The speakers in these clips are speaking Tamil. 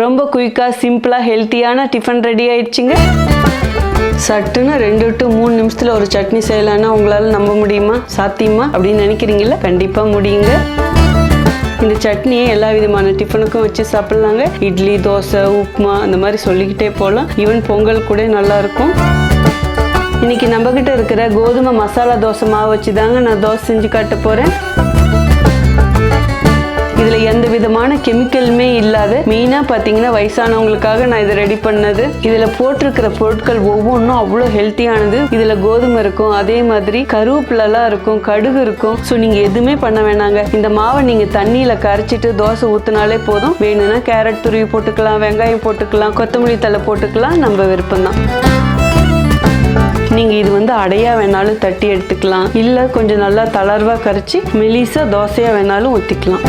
ரொம்ப குயிக்காக சிம்பிளாக ஹெல்த்தியான டிஃபன் ரெடி ஆயிடுச்சுங்க. சட்டுன்னு ரெண்டு டு மூணு நிமிஷத்தில் ஒரு சட்னி செய்யலான்னா உங்களால் நம்ப முடியுமா? சாத்தியமா? அப்படின்னு நினைக்கிறீங்களா கண்டிப்பாக முடியுங்க. இந்த சட்னியை எல்லா விதமான டிஃபனுக்கும் வச்சு சாப்பிட்லாங்க. இட்லி தோசை உப்புமா அந்த மாதிரி சொல்லிக்கிட்டே போகலாம். ஈவன் பொங்கல் கூட நல்லாயிருக்கும் இன்றைக்கி நம்மக்கிட்ட இருக்கிற கோதுமை மசாலா தோசை மாவு வச்சு தாங்க நான் தோசை செஞ்சு காட்ட போகிறேன் இதில் எந்த விதமான கெமிக்கலுமே இல்லாத மெயினாக பார்த்தீங்கன்னா வயசானவங்களுக்காக நான் இதை ரெடி பண்ணது. இதில் போட்டிருக்கிற பொருட்கள் ஒவ்வொன்றும் அவ்வளோ ஹெல்த்தியானது இதில் கோதுமை இருக்கும் அதே மாதிரி கருவேப்பிலலாம் இருக்கும் கடுகு இருக்கும். ஸோ நீங்கள் எதுவுமே பண்ண வேணாங்க. இந்த மாவை நீங்கள் தண்ணியில் கரைச்சிட்டு தோசை ஊற்றினாலே போதும். வேணும்னா கேரட் துருவி போட்டுக்கலாம் வெங்காயம் போட்டுக்கலாம் கொத்தமல்லி தழை போட்டுக்கலாம் நம்ம விருப்பம்தான். நீங்கள் இது வந்து அடையாக வேணாலும் தட்டி எடுத்துக்கலாம். இல்லை கொஞ்சம் நல்லா தளர்வாக கரைச்சி மெலிசாக தோசையாக வேணாலும் ஊற்றிக்கலாம்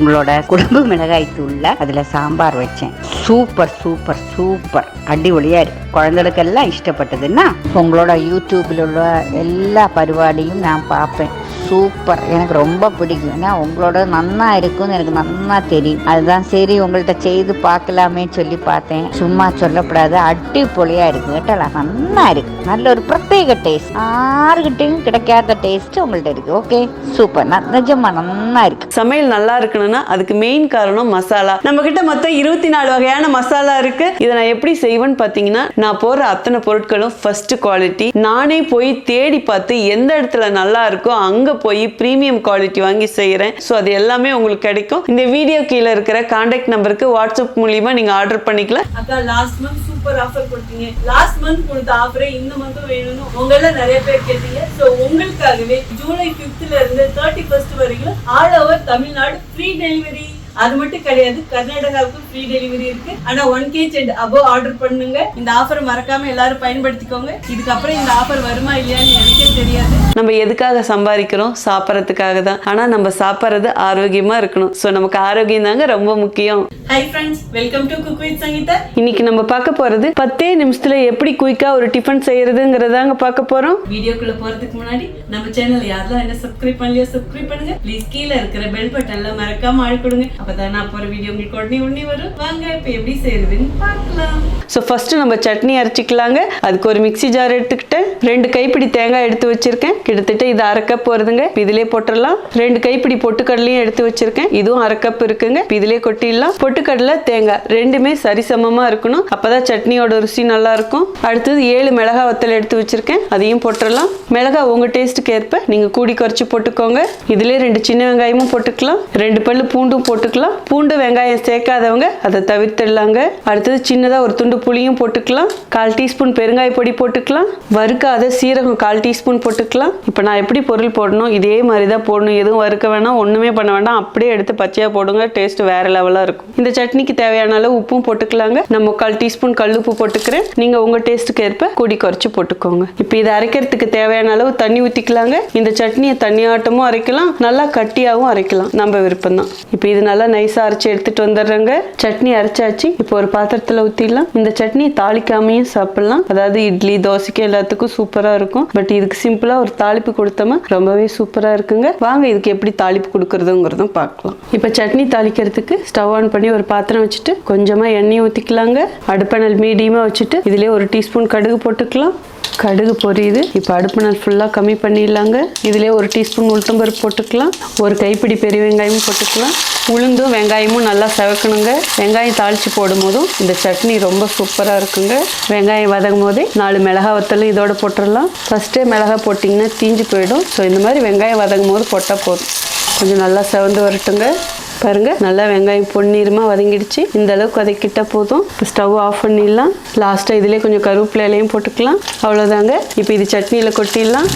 உங்களோட குழம்பு மிளகாய் தூள்ல அதுல சாம்பார் வச்சேன். Super super super. அடிபொலியா இருக்கு குழந்தைகளுக்கெல்லாம் இஷ்டப்பட்டதுன்னா உங்களோட யூடியூப்ல உள்ள எல்லா பரிபாடியும் நான் பார்ப்பேன். சூப்பர் எனக்கு ரொம்ப பிடிக்கும். ஏன்னா உங்களோட நன்னா இருக்கும்னு எனக்கு நன்னா தெரியும். அதுதான் சரி உங்கள்கிட்ட செய்து பார்க்கலாமே சொல்லி பார்த்தேன். சும்மா சொல்லக்கூடாது. அடிப்பொலியா இருக்கு. கேட்டாலா நன்னா இருக்கு. நல்ல ஒரு பிரத்யேக டேஸ்ட் யாருக்கிட்டையும் கிடைக்காத டேஸ்ட் உங்கள்கிட்ட இருக்கு. ஓகே சூப்பர் நிஜமா நன்னா இருக்கு. சமையல் நல்லா இருக்கணும்னா அதுக்கு மெயின் காரணம் மசாலா. நம்ம கிட்ட மொத்தம் இருபத்தி நாலு வகையான மசாலா இருக்கு. இதை நான் எப்படி செய்வேன்னு பார்த்தீங்கன்னா நான் போடுற அத்தனை பொருட்களும் ஃபர்ஸ்ட் குவாலிட்டி நானே போய் தேடி பார்த்து எந்த இடத்துல நல்லா இருக்கோ அங்க போய் ப்ரீமியம் குவாலிட்டி வாங்கி செய்யறேன் ஸோ அது எல்லாமே உங்களுக்கு கிடைக்கும். இந்த வீடியோ கீழே இருக்கிற கான்டாக்ட் நம்பருக்கு வாட்ஸ்அப் மூலியமாக நீங்கள் ஆர்டர் பண்ணிக்கலாம். அக்கா லாஸ்ட் மந்த் சூப்பர் ஆஃபர் கொடுத்தீங்க. லாஸ்ட் மந்த் கொடுத்த ஆஃபரே இந்த மந்த்தும் வேணும்னு உங்கள நிறைய பேர் கேட்டீங்க. ஸோ உங்களுக்காகவே ஜூலை 5th இருந்து தேர்ட்டி ஃபர்ஸ்ட் வரைக்கும் all over Tamil Nadu free delivery அது மட்டும் கிடையாது கர்நாடகாவுக்கும் ஃப்ரீ டெலிவரி இருக்கு. ஆனா one KG and above order பண்ணுங்க. இந்த ஆஃபர் மறக்காம எல்லாரும் பயன்படுத்திக்கோங்க. இதுக்கப்புறம் இந்த ஆஃபர் வருமா இல்லையான்னு எனக்கே தெரியாது. நம்ம எதுக்காக சம்பாதிக்கிறோம்? சாப்பிட்றதுக்காக தான். ஆனா நம்ம சாப்பிட்றது ஆரோக்கியமா இருக்கணும். ஸோ நமக்கு ஆரோக்கியம் தாங்க ரொம்ப முக்கியம். Hi friends welcome to cook with Sangeetha இன்னைக்கு நம்ம பார்க்க போறது பத்தே நிமிஷத்துல எப்படி குயிக்கா ஒரு டிஃபன் செய்யறதுங்கிறதாங்க பார்க்க போறோம். வீடியோக்குள்ள போறதுக்கு முன்னாடி நம்ம சேனல் யாரெல்லாம் என்ன சப்ஸ்கிரைப் பண்ணலையோ சப்ஸ்கிரைப் பண்ணுங்க. ப்ளீஸ் கீழே இருக்கிற பெல் பட்டன்ல மறக்காம ஆள் கொடுங்க. அப்பதான் நான் போற வீடியோ உங்களுக்கு உடனே உடனே வரும். வாங்க இப்ப எப்படி செய்யுதுன்னு பார்க்கலாம். ஸோ ஃபர்ஸ்ட் நம்ம சட்னி அரைச்சிக்கலாங்க. அதுக்கு ஒரு மிக்சி ஜார் எடுத்துக்கிட்டேன். ரெண்டு கைப்பிடி தேங்காய் எடுத்து வச்சிருக்கேன். கிட்டத்தட்ட இது அரை கப் வருதுங்க. இப்ப இதிலே போட்டுடலாம். ரெண்டு கைப்பிடி பொட்டுக்கடலையும் எடுத்து வச்சிருக்கேன். இதுவும் அரை கப் இருக்குங்க. இப்ப இதிலே கொட்டிடலாம். பொட்டுக்கடலை தேங்காய் ரெண்டுமே சரிசமமா இருக்கணும். அப்பதான் சட்னியோட ருசி நல்லா இருக்கும். அடுத்தது ஏழு மிளகா வத்தல் எடுத்து வச்சிருக்கேன். அதையும் போட்டுடலாம். மிளகா உங்க டேஸ்ட்டுக்கு ஏற்ப நீங்க கூடி குறைச்சி போட்டுக்கோங்க. இதிலே ரெண்டு சின்ன வெங்காயமும் போட்டுக்கலாம். ரெண்டு பல்லு பூண்டும் போட்டு போட்டுக்கலாம். பூண்டு வெங்காயம் சேர்க்காதவங்க அதை தவிர்த்துடலாங்க. அடுத்தது சின்னதாக ஒரு துண்டு புளியும் போட்டுக்கலாம். கால் டீஸ்பூன் பெருங்காய பொடி போட்டுக்கலாம். வறுக்காத சீரகம் கால் டீஸ்பூன் போட்டுக்கலாம். இப்போ நான் எப்படி பொருள் போடணும்? இதே மாதிரி தான் போடணும். எதுவும் வறுக்க வேணாம் ஒன்றுமே பண்ண வேண்டாம் அப்படியே எடுத்து பச்சையாக போடுங்க. டேஸ்ட் வேற லெவலாக இருக்கும். இந்த சட்னிக்கு தேவையான அளவு உப்பும் போட்டுக்கலாங்க. நான் முக்கால் டீஸ்பூன் கல்லுப்பு போட்டுக்கிறேன். நீங்கள் உங்கள் டேஸ்ட்டுக்கு ஏற்ப கூடி குறைச்சி போட்டுக்கோங்க. இப்போ இதை அரைக்கிறதுக்கு தேவையான அளவு தண்ணி ஊற்றிக்கலாங்க இந்த சட்னியை தண்ணியாட்டமும் அரைக்கலாம். நல்லா கட்டியாகவும் அரைக்கலாம். நம்ம விருப்பம் தான் இப்போ இது நல்லா நைஸாக அரைச்சி எடுத்துட்டு வந்துடுறேங்க. சட்னி அரைச்சாச்சு. இப்போ ஒரு பாத்திரத்தில் ஊற்றிடலாம் இந்த சட்னி தாளிக்காமையும் சாப்பிடலாம். அதாவது இட்லி தோசைக்கு எல்லாத்துக்கும் சூப்பராக இருக்கும். பட் இதுக்கு சிம்பிளாக ஒரு தாளிப்பு கொடுத்தோமா ரொம்பவே சூப்பராக இருக்குங்க. வாங்க இதுக்கு எப்படி தாளிப்பு கொடுக்கறதுங்கிறதும் பார்க்கலாம். இப்போ சட்னி தாளிக்கிறதுக்கு ஸ்டவ் ஆன் பண்ணி ஒரு பாத்திரம் வச்சுட்டு கொஞ்சமாக எண்ணெய் ஊற்றிக்கலாங்க அடுப்பணல் மீடியமாக வச்சுட்டு இதுலேயே ஒரு டீஸ்பூன் கடுகு போட்டுக்கலாம். கடுகு பொரியுது. இப்போ அடுப்பு நாள் ஃபுல்லாக கம்மி பண்ணிடலாங்க. இதிலே ஒரு டீஸ்பூன் உளுத்தம்பருப்பு போட்டுக்கலாம். ஒரு கைப்பிடி பெரிய வெங்காயமும் போட்டுக்கலாம். உளுந்தும் வெங்காயமும் நல்லா செவக்கணுங்க. வெங்காயம் தாளித்து போடும் போதும் இந்த சட்னி ரொம்ப சூப்பராக இருக்குங்க. வெங்காயம் வதங்கும் போதே நாலு மிளகா வத்தலும் இதோட போட்டுடலாம். ஃபஸ்ட்டே மிளகா போட்டிங்கன்னா தீஞ்சு போயிடும். ஸோ இந்த மாதிரி வெங்காயம் வதங்கும் போது போட்டால் போதும். கொஞ்சம் நல்லா செவந்து வரட்டுங்க. பாருங்க. நல்லா வெங்காயம் பொன்னிறமா வதங்கிடுச்சு. இந்த அளவுக்கு வதக்கிட்ட போதும். இப்போ ஸ்டவ் ஆஃப் பண்ணிடலாம். லாஸ்ட்டாக இதிலே கொஞ்சம் கருவேப்பிலையிலையும் போட்டுக்கலாம். அவ்வளோதாங்க இப்போ இது சட்னியில் கொட்டிடலாம்.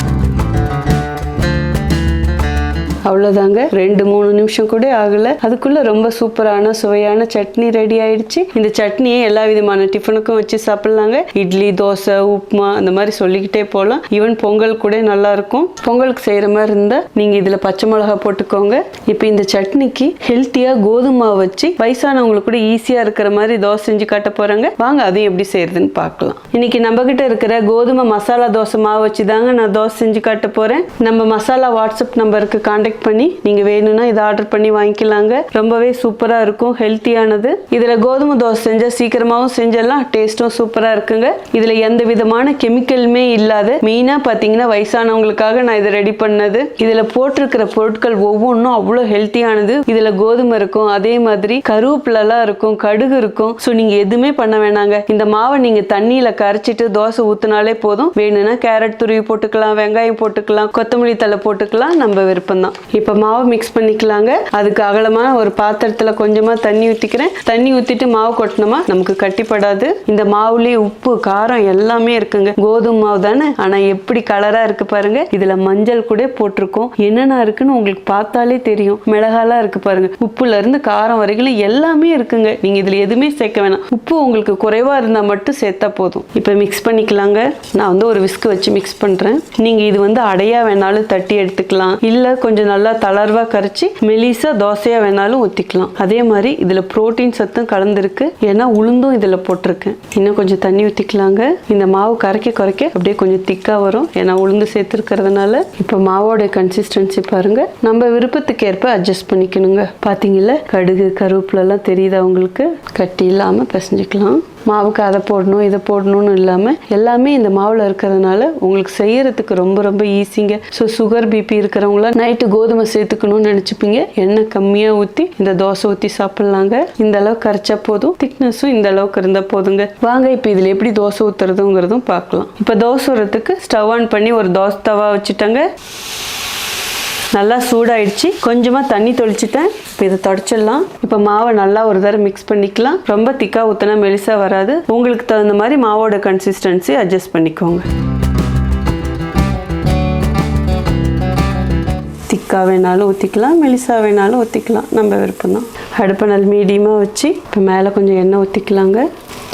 அவ்வளோதாங்க ரெண்டு மூணு நிமிஷம் கூட ஆகல. அதுக்குள்ள ரொம்ப சூப்பரான சுவையான சட்னி ரெடி ஆயிடுச்சு. இந்த சட்னியை எல்லா விதமான டிஃபனுக்கும் வச்சு சாப்பிடலாங்க. இட்லி தோசை உப்புமா அந்த மாதிரி சொல்லிக்கிட்டே போகலாம். ஈவன் பொங்கல் கூட நல்லா இருக்கும். பொங்கலுக்கு செய்யற மாதிரி இருந்தா நீங்க இதுல பச்சை மிளகா போட்டுக்கோங்க. இப்போ இந்த சட்னிக்கு ஹெல்த்தியா கோதுமை வச்சு வயசானவங்களுக்கு கூட ஈஸியா இருக்கிற மாதிரி தோசை செஞ்சு காட்ட போறாங்க. வாங்க அதையும் எப்படி செய்யறதுன்னு பார்க்கலாம். இன்னைக்கு நம்ம கிட்ட இருக்கிற கோதுமை மசாலா தோசை மாவு வச்சு தாங்க நான் தோசை செஞ்சு காட்ட போறேன். நம்ம மசாலா வாட்ஸ்அப் நம்பருக்கு செக் பண்ணி நீங்க வேணும்னா இதை ஆர்டர் பண்ணி வாங்கிக்கலாங்க. ரொம்பவே சூப்பரா இருக்கும் ஹெல்த்தியானது இதுல கோதுமை தோசை செஞ்சா சீக்கிரமாவும் செஞ்சிடலாம் டேஸ்ட்டும் சூப்பரா இருக்குங்க. இதுல எந்த விதமான கெமிக்கலுமே இல்லாத மெயினா பாத்தீங்கன்னா வயசானவங்களுக்காக நான் இதை ரெடி பண்ணது. இதுல போட்டிருக்கிற பொருட்கள் ஒவ்வொன்றும் அவ்வளோ ஹெல்த்தியானது இதுல கோதுமை இருக்கும் அதே மாதிரி கருவேப்பிலலாம் இருக்கும் கடுகு இருக்கும். ஸோ நீங்க எதுவுமே பண்ண வேணாங்க. இந்த மாவை நீங்க தண்ணியில கரைச்சிட்டு தோசை ஊற்றினாலே போதும். வேணும்னா கேரட் துருவி போட்டுக்கலாம் வெங்காயம் போட்டுக்கலாம் கொத்தமல்லி தழை போட்டுக்கலாம் நம்ம விருப்பம் தான் இப்போ மாவு மிக்ஸ் பண்ணிக்கலாங்க. அதுக்கு அகலமான ஒரு பாத்திரத்தில் கொஞ்சமாக தண்ணி ஊற்றிக்கிறேன் தண்ணி ஊற்றிட்டு மாவு கொட்டினோமா நமக்கு கட்டிப்படாது. இந்த மாவுலேயே உப்பு காரம் எல்லாமே இருக்குங்க. கோதுமை மாவு தானே? ஆனால் எப்படி கலராக இருக்குது பாருங்க. இதில் மஞ்சள் கூட போட்டிருக்கோம். என்னென்ன இருக்குன்னு உங்களுக்கு பார்த்தாலே தெரியும். மிளகாலாம் இருக்குது பாருங்க. உப்புலேருந்து காரம் வரைக்கும் எல்லாமே இருக்குங்க. நீங்கள் இதில் எதுவுமே சேர்க்க வேணாம். உப்பு உங்களுக்கு குறைவாக இருந்தால் மட்டும் சேர்த்தா போதும். இப்போ மிக்ஸ் பண்ணிக்கலாங்க. நான் வந்து ஒரு விஸ்க் வச்சு மிக்ஸ் பண்ணுறேன் நீங்கள் இது வந்து அடையா வேணாலும் தட்டி எடுத்துக்கலாம். இல்லை கொஞ்சம் நல்லா தளர்வா கரைச்சி மெலிசா தோசையா வேணாலும் ஊத்திக்கலாம். அதே மாதிரி இதுல புரோட்டீன் சத்தும் கலந்துருக்கு. ஏன்னா உளுந்தும் இதுல போட்டிருக்கேன் இன்னும் கொஞ்சம் தண்ணி ஊத்திக்கலாங்க. இந்த மாவு கரைக்க குறைக்க அப்படியே கொஞ்சம் திக்கா வரும். ஏன்னா உளுந்து சேர்த்துருக்கிறதுனால இப்போ மாவோட கன்சிஸ்டன்சி பாருங்க. நம்ம விருப்பத்துக்கு ஏற்ப அட்ஜஸ்ட் பண்ணிக்கணுங்க. பாத்தீங்கல்ல கடுகு கருவேப்பிலை தெரியுதா உங்களுக்கு? கட்டி இல்லாம பிசைஞ்சுக்கலாம். மாவுக்கு அதை போடணும் இதை போடணும்னு இல்லாமல் எல்லாமே இந்த மாவில் இருக்கிறதுனால உங்களுக்கு செய்யறதுக்கு ரொம்ப ரொம்ப ஈஸிங்க ஸோ சுகர் பிபி இருக்கிறவங்களாம் நைட்டு கோதுமை சேர்த்துக்கணும்னு நினச்சிப்பீங்க. எண்ணெய் கம்மியாக ஊற்றி இந்த தோசை ஊற்றி சாப்பிட்லாங்க. இந்த அளவுக்கு கரைச்சா போதும். திக்னஸும் இந்த அளவுக்கு இருந்தால் போதுங்க. வாங்க இப்போ இதில் எப்படி தோசை ஊற்றுறதுங்கிறதும் பார்க்கலாம். இப்போ தோசை ஊறதுக்கு ஸ்டவ் ஆன் பண்ணி ஒரு தோசை தவா வச்சுட்டாங்க. நல்லா சூடாயிடுச்சு. கொஞ்சமாக தண்ணி தொளிச்சிட்டேன். இப்போ இதை தொடச்சிடலாம். இப்போ மாவை நல்லா ஒரு தடவை மிக்ஸ் பண்ணிக்கலாம். ரொம்ப திக்காக ஊற்றினா மெலிசாக வராது. உங்களுக்கு தகுந்த மாதிரி மாவோட கன்சிஸ்டன்சி அட்ஜஸ்ட் பண்ணிக்கோங்க. திக்காக வேணாலும் ஊற்றிக்கலாம் மெலிசா வேணாலும் ஊற்றிக்கலாம் நம்ம விருப்பம் தான் அடுப்பை மீடியமாக வச்சு இப்போ மேலே கொஞ்சம் எண்ணெய் ஊற்றிக்கலாங்க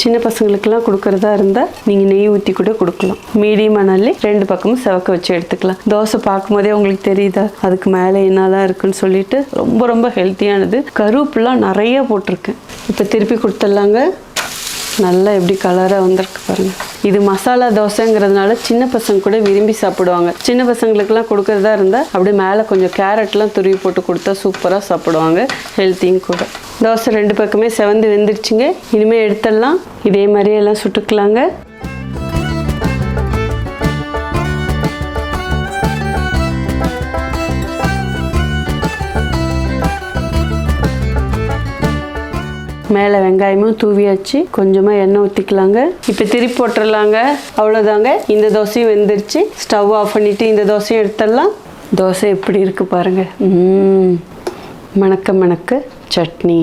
சின்ன பசங்களுக்கெல்லாம் கொடுக்குறதா இருந்தால் நீங்கள் நெய் ஊற்றி கூட கொடுக்கலாம். மீடியமாக நல்லி ரெண்டு பக்கமும் செவக்க வச்சு எடுத்துக்கலாம். தோசை பார்க்கும்போதே உங்களுக்கு தெரியுதா? அதுக்கு மேலே என்னதான் இருக்குன்னு சொல்லிட்டு ரொம்ப ரொம்ப ஹெல்த்தியானது கருவேப்பிலாம் நிறைய போட்டிருக்கேன். இப்போ திருப்பி கொடுத்துட்லாங்க. நல்லா எப்படி கலராக வந்திருக்கு பாருங்க. இது மசாலா தோசைங்கிறதுனால சின்ன பசங்க கூட விரும்பி சாப்பிடுவாங்க. சின்ன பசங்களுக்குலாம் கொடுக்கறதா இருந்தால் அப்படியே மேலே கொஞ்சம் கேரட்லாம் துருவி போட்டு கொடுத்தா சூப்பராக சாப்பிடுவாங்க ஹெல்த்தியும் கூட. தோசை ரெண்டு பக்கமே செவந்து வெந்துருச்சுங்க. இனிமேல் எடுத்துடலாம். இதே மாதிரியே எல்லாம் சுட்டுக்கலாங்க. மேலே வெங்காயமும் தூவியாச்சு கொஞ்சமாக எண்ணெய் ஊற்றிக்கலாங்க இப்போ திருப்பி போட்டுடலாங்க அவ்வளோதாங்க இந்த தோசையும் வெந்துருச்சு. ஸ்டவ் ஆஃப் பண்ணிவிட்டு இந்த தோசையும் எடுத்துடலாம். தோசை எப்படி இருக்குது பாருங்கள் மணக்க மணக்க சட்னி.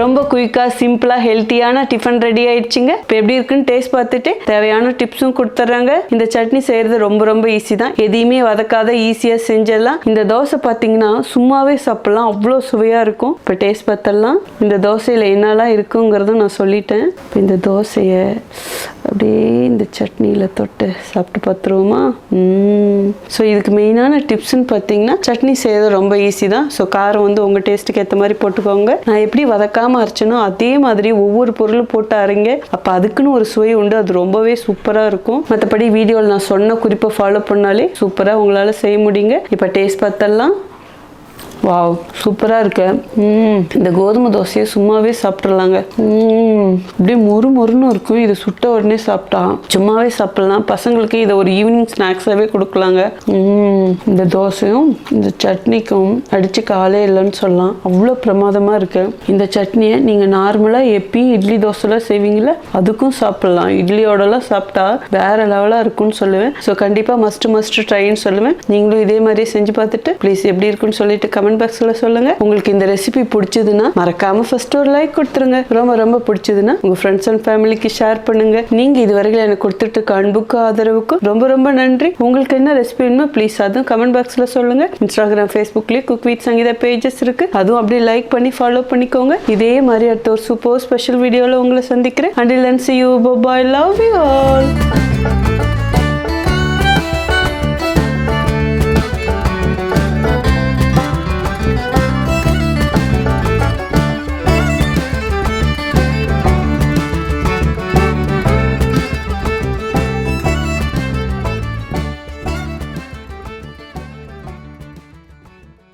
ரொம்ப குயிக்காக சிம்பிளாக ஹெல்த்தியான டிஃபன் ரெடி ஆயிடுச்சுங்க. இப்போ எப்படி இருக்குன்னு டேஸ்ட் பார்த்துட்டு தேவையான டிப்ஸும் கொடுத்துட்றாங்க. இந்த சட்னி செய்கிறது ரொம்ப ரொம்ப ஈஸி தான். எதையுமே வதக்காத ஈஸியாக செஞ்சிடலாம். இந்த தோசை பார்த்தீங்கன்னா சும்மாவே சாப்பிட்லாம். அவ்வளோ சுவையாக இருக்கும். இப்போ டேஸ்ட் பார்த்துடலாம். இந்த தோசையில் என்னெல்லாம் இருக்குங்கிறதும் நான் சொல்லிட்டேன். இப்போ இந்த தோசையை அப்படியே இந்த சட்னியில் தொட்டு சாப்பிட்டு பார்த்துருவோமா? ஸோ இதுக்கு மெயினான டிப்ஸ்னு பார்த்தீங்கன்னா சட்னி செய்யறது ரொம்ப ஈஸி தான். ஸோ காரம் வந்து உங்கள் டேஸ்ட்டுக்கு ஏற்ற மாதிரி போட்டுக்கோங்க. நான் எப்படி வதக்காமல் அரைச்சனோ அதே மாதிரி ஒவ்வொரு பொருளும் போட்டு அரைங்க. அப்போ அதுக்குன்னு ஒரு சுவை உண்டு. அது ரொம்பவே சூப்பராக இருக்கும். மற்றபடி வீடியோவில் நான் சொன்ன குறிப்பை ஃபாலோ பண்ணாலே சூப்பராக உங்களால் செய்ய முடியுங்க. இப்போ டேஸ்ட் பார்த்தெல்லாம் வாவ் சூப்பராக இருக்கு. இந்த கோதுமை தோசையை சும்மாவே சாப்பிட்றலாங்க அப்படியே மொறு மொறுன்னு இருக்கும். இது சுட்ட உடனே சாப்பிட்டா சும்மாவே சாப்பிடலாம் பசங்களுக்கு இதை ஒரு ஈவினிங் ஸ்நாக்ஸாகவே கொடுக்கலாங்க. இந்த தோசையும் இந்த சட்னிக்கும் அடிச்சு காலே இல்லைன்னு சொல்லலாம். அவ்வளோ பிரமாதமாக இருக்கு. இந்த சட்னியை நீங்கள் நார்மலாக எப்பயும் இட்லி தோசைலாம் செய்வீங்கள அதுக்கும் சாப்பிடலாம். இட்லியோடலாம் சாப்பிட்டா வேற லெவலாக இருக்கும்னு சொல்லுவேன். ஸோ கண்டிப்பாக மஸ்ட் மஸ்ட் ட்ரைன்னு சொல்லுவேன். நீங்களும் இதே மாதிரியே செஞ்சு பார்த்துட்டு ப்ளீஸ் எப்படி இருக்குன்னு சொல்லிட்டு கமெண்ட் கமெண்ட் சொல்லுங்கள் உங்களுக்கு இந்த ரெசிபி பிடிச்சதுன்னா மறக்காமல் ஃபர்ஸ்ட் ஒரு லைக் கொடுத்துருங்க. ரொம்ப ரொம்ப பிடிச்சதுன்னா உங்கள் ஃப்ரெண்ட்ஸ் அண்ட் ஃபேமிலிக்கு ஷேர் பண்ணுங்கள் நீங்கள் இதுவரைக்கும் எனக்கு கொடுத்துட்டு அன்புக்கும் ஆதரவுக்கும் ரொம்ப ரொம்ப நன்றி. உங்களுக்கு என்ன ரெசிபி வேணுமோ ப்ளீஸ் அதுவும் கமெண்ட் பாக்ஸில் சொல்லுங்கள் இன்ஸ்டாகிராம் ஃபேஸ்புக்லேயே குக் வித் சங்கீதா பேஜஸ் இருக்குது அதுவும் அப்படியே லைக் பண்ணி ஃபாலோ பண்ணிக்கோங்க. இதே மாதிரி அடுத்த ஒரு சூப்பர் ஸ்பெஷல் வீடியோவில் உங்களை சந்திக்கிறேன். Until and see you bye love you all